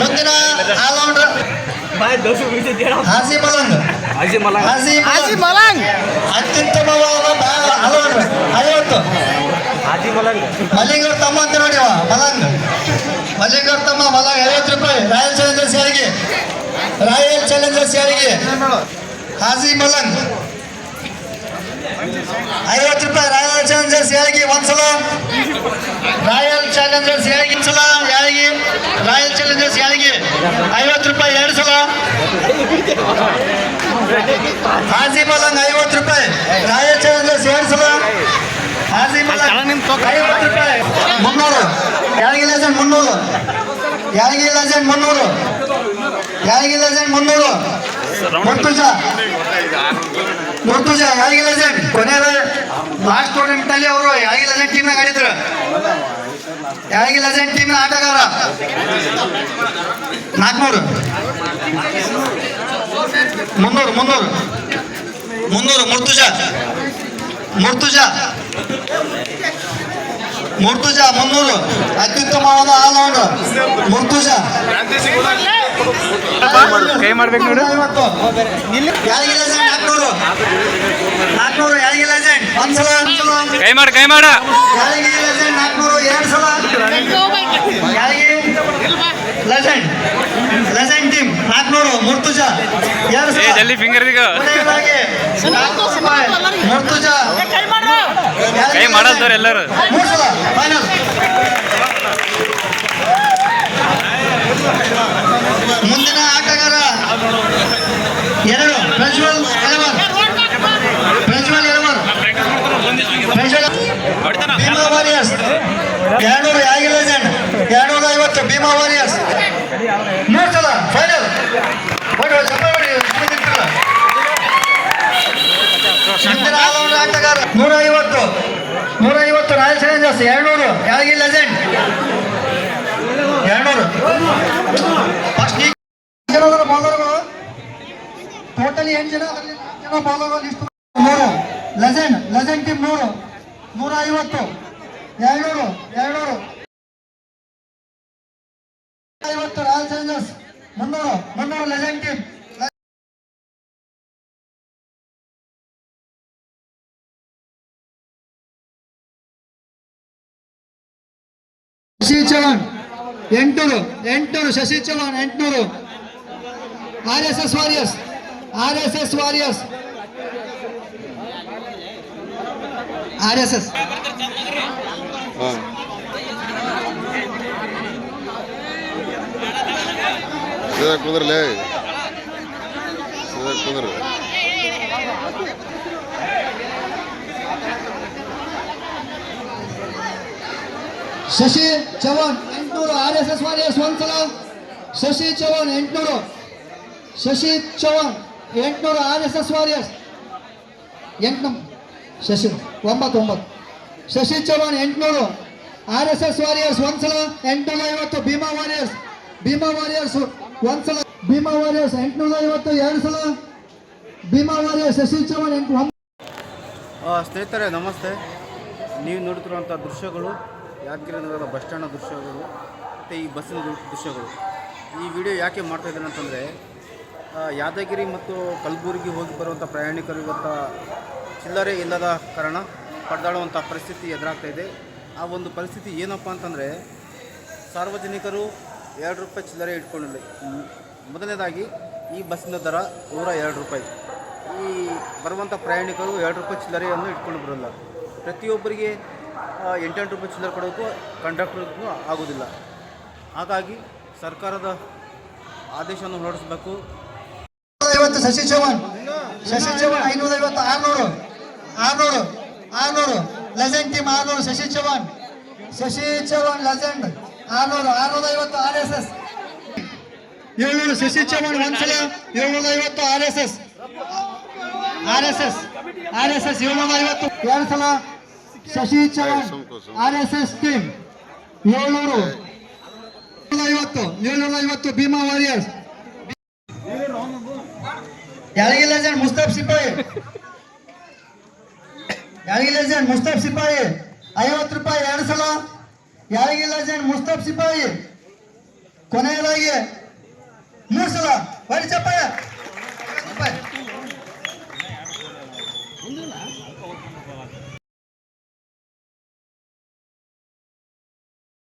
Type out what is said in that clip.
ಮುಂದಿನ ಆಲ್ರೌಂಡರ್ ಹಾಜಿ ಮಲಂಗ್. ಮಲ ಹಾಜಿ ಮಲಂಗ್. ಅತ್ಯುತ್ತಮವಾದ ಆಲ್ರೌಂಡರ್ ಐವತ್ತು. ಅಜಿ ಮಲಂಗ್. ಮಲ್ಲಿಂಗರ ತಮ್ಮ ಅಂತ ನೋಡಿ ಅವ ಮಲಂಗ್. ಅವ್ರ ತಮ್ಮ ಮಲಂಗ್. ಐವತ್ತು ರೂಪಾಯಿ. ರಾಯಲ್ ಚಾಲೆಂಜರ್ಸ್ ಯಾರಿಗೆ ರಾಯಲ್ ಚಾಲೆಂಜರ್ಸ್ ಯಾರಿಗೆ ಹಾಜಿ ಮಲಂಗ್. ಐವತ್ತು ರೂಪಾಯಿ. ರಾಯಲ್ ಚಾಲೆಂಜರ್ಸ್ ಯಾರಿಗೆ ಒಂದ್ಸಲ. ರಾಯಲ್ ಚಾಲೆಂಜರ್ಸ್ ಯಾರಿಗೆ ಒಂದ್ಸಲ. ಯಾರಿಗೆ? ರಾಯಲ್ ಚಾಲೆಂಜರ್ಸ್ ಯಾರಿಗೆ? ಐವತ್ತು ರೂಪಾಯಿ ಎರಡು ಸಲ? ಹಾಜಿ ಮಲಂಗ್ ಐವತ್ತು ರೂಪಾಯಿ. ರಾಯಲ್ ಚಾಲೆಂಜರ್ಸ್ ಎರಡು ಸಲ? ಹಾಜಿ ಮಲಂಗ್ ಐವತ್ತು ರೂಪಾಯಿ. ಮುನ್ನೂರು. ಯಾರಿಗೆ ಲೆಜೆಂಡ್ ಮುನ್ನೂರು. ಯಾರಿಗೆ ಲೆಜೆಂಡ್ ಮುನ್ನೂರು. ಯಾರಿಗೆ ಲೆಜೆಂಡ್ ಮುನ್ನೂರು. ಮುರ್ತುಜ. ಮುರ್ತುಜ ಯಾರಿಗೆ ಲೆಜೆಂಡ್ ಕೊನೆಯ ಲಾಸ್ಟ್ ಟೂರ್ನಮೆಂಟ್ ಅಲ್ಲಿ ಅವರು ಯಾರಿಗೆ ಟೀಮ್ ಟೀಮ್ ಆಡಿದ್ರು. ಯಾರಿಗೆ ಲೆಜೆಂಡ್ ಟೀಮ್ ಆಟಗಾರ? ನಾಲ್ಕುನೂರು. ಮುನ್ನೂರು ಮುನ್ನೂರು. ಮುನ್ನೂರು, ಮುರ್ತುಜ. ಮುರ್ತುಜ. ಮುರ್ತುಜ, ಮುನ್ನೂರು. ಅತ್ಯುತ್ತಮವಾದ ಆಲ್ರೌಂಡರ್ ಮುರ್ತುಜ. ಕೈ ಮಾಡ್ಬೇಕು ನೋಡು. ಕೈ ಮಾಡ ಕೈ ಮಾಡ. ಲೆಜೆಂಡ್ ಟೀಮ್ ನಾಲ್ಕುನೂರು ಮುರ್ತುಜ. ಎರಡು ಜಲ್ದಿ ಫಿಂಗರ್ ಈಗ ಮುರ್ತುಜಾ. ಕೈ ಮಾಡಲ್ದವ್ರು ಎಲ್ಲರೂ. ಮೂರು ಸಲ. ಫೈನಲ್ ಮುಂದಿನ ಆಟಗಾರ. ಎರಡು, ಪ್ರಜ್ವಲ್ ಎಳವರ್. ಪ್ರಜ್ವಲ್ ಎಳವರ್. ಭೀಮಾ ವಾರಿಯರ್ಸ್. ಎರಡ್ನೂರು ಯಾಗಿ ಲೆಜೆಂಡ್ ಎರಡ್ನೂರ ಐವತ್ತು, ಭೀಮಾ ವಾರಿಯರ್ಸ್. ಮೂರು ಫೈನಲ್ ಆಟಗಾರ ನೂರ ಐವತ್ತು ನೂರ ಐವತ್ತು ರಾಯಲ್ ಚಾಲೆಂಜರ್ಸ್, ಎರಡ್ನೂರು ಯಾಗಿ ಲೆಜೆಂಡ್ ಎರಡ್ನೂರು. ಫಸ್ಟ್ ಟೋಟಲಿ ಎಂಟು ಜನ ಅದರಲ್ಲಿ ನಾಲ್ಕು ಜನ ಬೌಲರ್ಗಳು ಲಿಸ್ಟ್ ನೂರು ಲೆಜೆಂಡ್ ಲೆಜೆಂಡ್ ಟೀಮ್ ನೂರು ನೂರ ಐವತ್ತು ಎರಡ್ನೂರು ಎರಡ್ನೂರು ಐವತ್ತು ರಾಯಲ್ ಚಾಲೆಂಜರ್ಸ್ ಮುನ್ನೂರು ಮುನ್ನೂರು ಲೆಜೆಂಡ್ ಟೀಮ್ ಶಶಿ ಚೌಹಾಣ್ ಎಂಟುನೂರು ಎಂಟುನೂರು ಶಶಿ ಚೌಹಾಣ್ ಎಂಟುನೂರು R S S warriors R S S warriors R S S ಕುಂದ್ರಲೇ. Kundra Shashi Chauhan ಎಂಟುನೂರು ಆರ್ ಎಸ್ ಎಸ್ ವಾರಿಯರ್ಸ್ ಒಂದ್ಸಲ. ಶಶಿ ಚೌಹಾಣ್ ಎಂಟುನೂರು. ಶಶಿ ಚೌಹಾಣ್ ಎಂಟುನೂರು ಆರ್ ಎಸ್ ಎಸ್ ವಾರಿಯರ್ಸ್. ಎಂಟು ಶಶಿ ಒಂಬತ್ತು ಒಂಬತ್ತು ಶಶಿ ಚೌಹಾಣ್ ಎಂಟುನೂರು. ಆರ್ ಎಸ್ ಎಸ್ ವಾರಿಯರ್ಸ್ ಒಂದ್ಸಲ, ಎಂಟುನೂರ ಐವತ್ತು. ಭೀಮಾ ವಾರಿಯರ್ಸ್ ಭೀಮಾ ವಾರಿಯರ್ಸ್ ಒಂದ್ಸಲ, ಭೀಮಾ ವಾರಿಯರ್ಸ್ ಎಂಟುನೂರ ಐವತ್ತು ಎರಡು ಸಲ. ಭೀಮಾ ವಾರಿಯರ್ಸ್ ಶಶಿ ಚೌಹಾಣ್ ಎಂಟು, ಒಂದು ಸ್ನೇಹಿತರೆ, ನಮಸ್ತೆ. ನೀವು ನೋಡುತ್ತಿರುವಂಥ ದೃಶ್ಯಗಳು, ಯಾದಗಿರಿ ನಗರದ ಬಸ್ ಸ್ಟ್ಯಾಂಡ್ನ ದೃಶ್ಯಗಳು, ಮತ್ತು ಈ ಬಸ್ಸಿನ ದೃಶ್ಯಗಳು. ಈ ವಿಡಿಯೋ ಯಾಕೆ ಮಾಡ್ತಾ ಇದ್ದೇನೆ ಅಂತಂದರೆ ಯಾದಗಿರಿ ಮತ್ತು ಕಲಬುರಗಿ ಹೋಗಿ ಬರುವಂಥ ಪ್ರಯಾಣಿಕರು ಇವತ್ತು ಚಿಲ್ಲರೆ ಇಲ್ಲದ ಕಾರಣ ಪಡೆದಾಡುವಂಥ ಪರಿಸ್ಥಿತಿ ಎದುರಾಗ್ತಾ ಇದೆ. ಆ ಒಂದು ಪರಿಸ್ಥಿತಿ ಏನಪ್ಪ ಅಂತಂದರೆ, ಸಾರ್ವಜನಿಕರು ಎರಡು ರೂಪಾಯಿ ಚಿಲ್ಲರೆ ಇಟ್ಕೊಂಡಿಲ್ಲ. ಮೊದಲನೇದಾಗಿ, ಈ ಬಸ್ಸಿನ ದರ ನೂರ ಎರಡು ರೂಪಾಯಿ. ಈ ಬರುವಂಥ ಪ್ರಯಾಣಿಕರು ಎರಡು ರೂಪಾಯಿ ಚಿಲ್ಲರೆಯನ್ನು ಇಟ್ಕೊಂಡು ಬರೋಲ್ಲ. ಪ್ರತಿಯೊಬ್ಬರಿಗೆ ಎಂಟೆಂಟು ರೂಪಾಯಿ ಚಿಲ್ಲರೆ ಕೊಡೋಕ್ಕೂ ಕಂಡಕ್ಟರ್ಗೂ ಆಗೋದಿಲ್ಲ. ಹಾಗಾಗಿ ಸರ್ಕಾರದ ಆದೇಶವನ್ನು ಹೊರಡಿಸಬೇಕು. ಐವತ್ತು ಶಶಿ ಚೌಹಾಣ್. ಶಶಿ ಚೌಹಾಣ್ ಐನೂರ ಐವತ್ತು ಆರ್ನೂರು ಆರ್ನೂರು ಆರ್ನೂರು ಲೆಜೆಂಡ್ ಟೀಮ್ ಆರ್ನೂರು, ಶಶಿ ಚೌಹಾಣ್. ಶಶಿ ಚೌಹಾಣ್ ಲೆಜೆಂಡ್ ಆರ್ನೂರು ಆರ್ನೂರ ಐವತ್ತು ಆರ್ ಎಸ್ ಎಸ್. ಏಳ್ನೂರು ಶಶಿ ಚೌಹಾಣ್ ಒಂದ್ಸಲ ಏಳ್ನೂರ ಐವತ್ತು R S S. R S S, R S S ಏಳ್ನೂರ ಐವತ್ತು ಎರಡು ಸಲ Shashi Chauhan R S S team ಏಳ್ನೂರು ಐವತ್ತು ಏಳ್ನೂರ ಐವತ್ತು ಭೀಮಾ ವಾರಿಯರ್ಸ್ ಯಾರಿಗೆ ಜಾನ್, ಮುಸ್ತಾಫ್ ಸಿಪಾಯಿ. ಯಾರಿಗೆ ಜಾನ್, ಮುಸ್ತಾಫ್ ಸಿಪಾಯಿ. ಐವತ್ತು ರೂಪಾಯಿ ಎರಡು ಸಲ. ಯಾರಿಗೆ ಜಾನ್, ಮುಸ್ತಾಫ್ ಸಿಪಾಯಿ. ಕೊನೆಯದಾಗಿ ಮೂರು ಸಲ. ಬರೀ ಚಪ್ಪಾಳೆ.